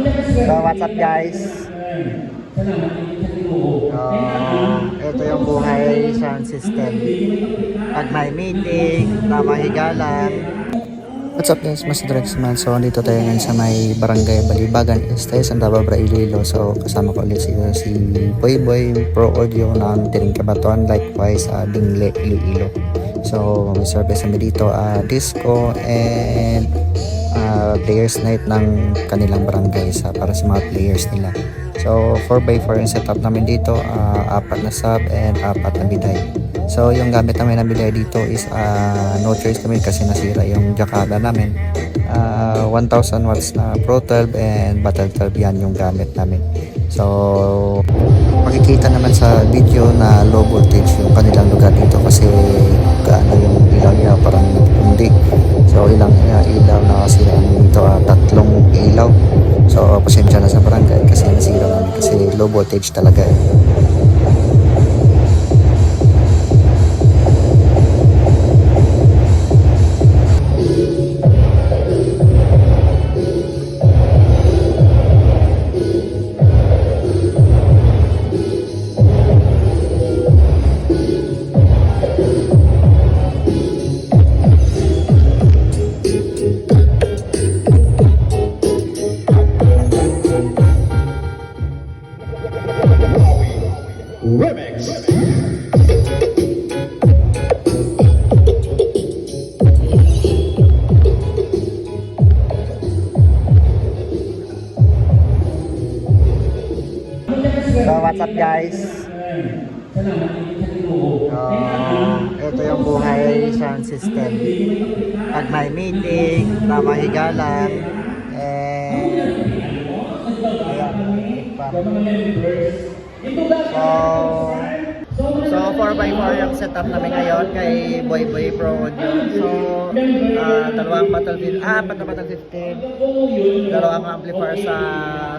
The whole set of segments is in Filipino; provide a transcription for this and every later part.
So, what's up guys? Uh, ito yung buhay sound system. Pag may meeting, higalan. What's up guys, Mas Drex man. So, dito tayo ngayon sa may barangay Balibagan Este, Santa Barbara, Iloilo. So, kasama ko ulit si, si Boy Boy Pro Audio ng Tiring Kabatuan. Likewise, uh, Dingle, Iloilo. So, may service kami dito, uh, disco and uh, players night ng kanilang barangay sa para sa mga players nila. So 4x4 yung setup namin dito, uh, apat na sub and apat na biday. So yung gamit namin na biday dito is uh, no choice kami kasi nasira yung jakada namin. Uh, 1000 watts na Pro 12 and Battle 12 yan yung gamit namin. So makikita naman sa video na low voltage yung kanilang lugar dito kasi gaano yung ilaw niya parang hindi. So ilang uh, ilaw na namin kasi low voltage talaga eh. So what's up guys? Uh, ito yung buhay sound system. Pag may meeting, tamang higalan, and ayan. So, so 4x4 yung setup namin ngayon kay Boy Boy Pro Audio. So, uh, dalawang battlefield, ah, apat na battlefield 15, dalawang amplifier sa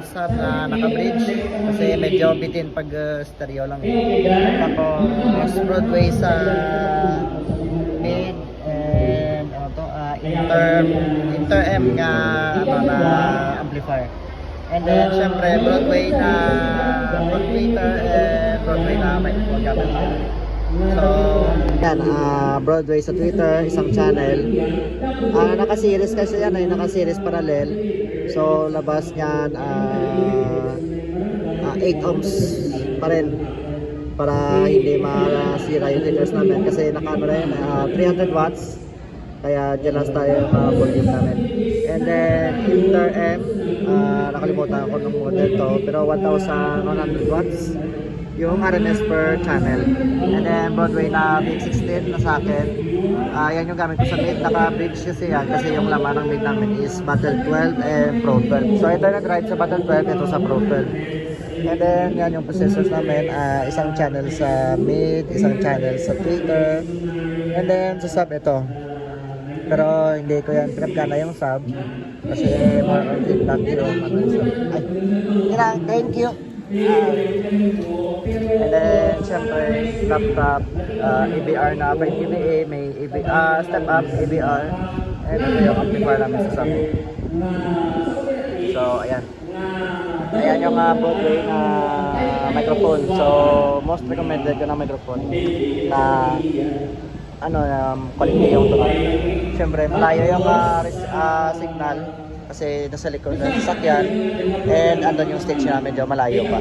sub na naka-bridge kasi medyo bitin pag uh, stereo lang. Tapos Broadway sa mid and ano to, uh, inter inter M nga ano na amplifier. And then syempre Broadway na Broadwater and Broadway na gamit namin. So, yan, ah, Broadway sa Twitter, isang channel. Ah, naka-series kasi yan ay naka-series parallel. So, labas niyan ah ah, 8 ohms pa rin para hindi masira yung tweeters namin kasi naka-ano rin, ah, 300 watts kaya dyan lang tayo yung mga volume namin and then Inter M ah, nakalimutan ko ng model to pero 1100 watts yung RMS per channel. And then Broadway na Big 16 na sa akin. Ah, yan yung gamit ko sa mid. Naka-bridge kasi yan kasi yung laman ng mid namin is Battle 12 and Pro 12 so ito nag-ride sa Battle 12 ito sa Pro 12 and then yan yung processors namin ah, isang channel sa mid isang channel sa Twitter. And then sa sub ito pero hindi ko yan pinagkana yung sub. Kasi yung ano yung sub. Ay yun lang thank you. Ah, and then syempre laptop ah, EBR na 5 PBA may EB, ah, step up EBR and ito yung amplifier namin sa sub. So ayan. Ayan yung uh, Broadway na microphone. So most recommended ko na microphone. Na ano um, quality yung tunog syempre malayo yung ah, signal kasi nasa likod ng sasakyan and andun yung stage na medyo malayo pa.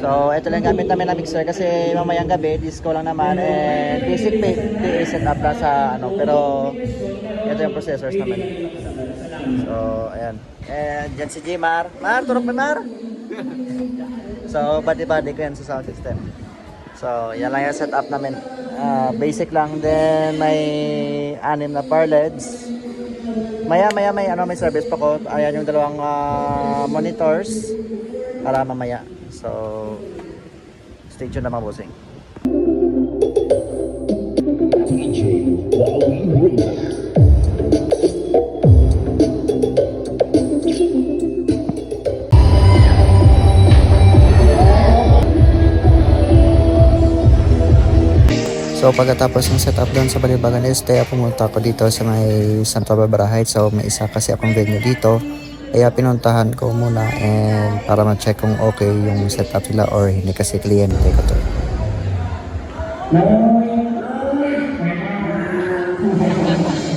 So ito lang gamit namin na mixer kasi mamayang gabi disco lang naman and basic pa- PA setup lang sa ano pero ito yung processors naman. So ayan. And dyan si Jmar Mar turok na Mar. So body body ko yan sa sound system So, yan lang yung setup namin. Ah, basic lang din may anim na parleds. Maya maya may ano may service pa ko. Ayan yung dalawang ah, monitors para mamaya. So, stay tuned na mga bossing. So pagkatapos ng setup doon sa Balibagan Este, pumunta ako dito sa may Santa Barbara Heights. So may isa kasi akong venue dito. Kaya pinuntahan ko muna and para ma-check kung okay yung setup nila or hindi kasi kliyente ko to. Alright, so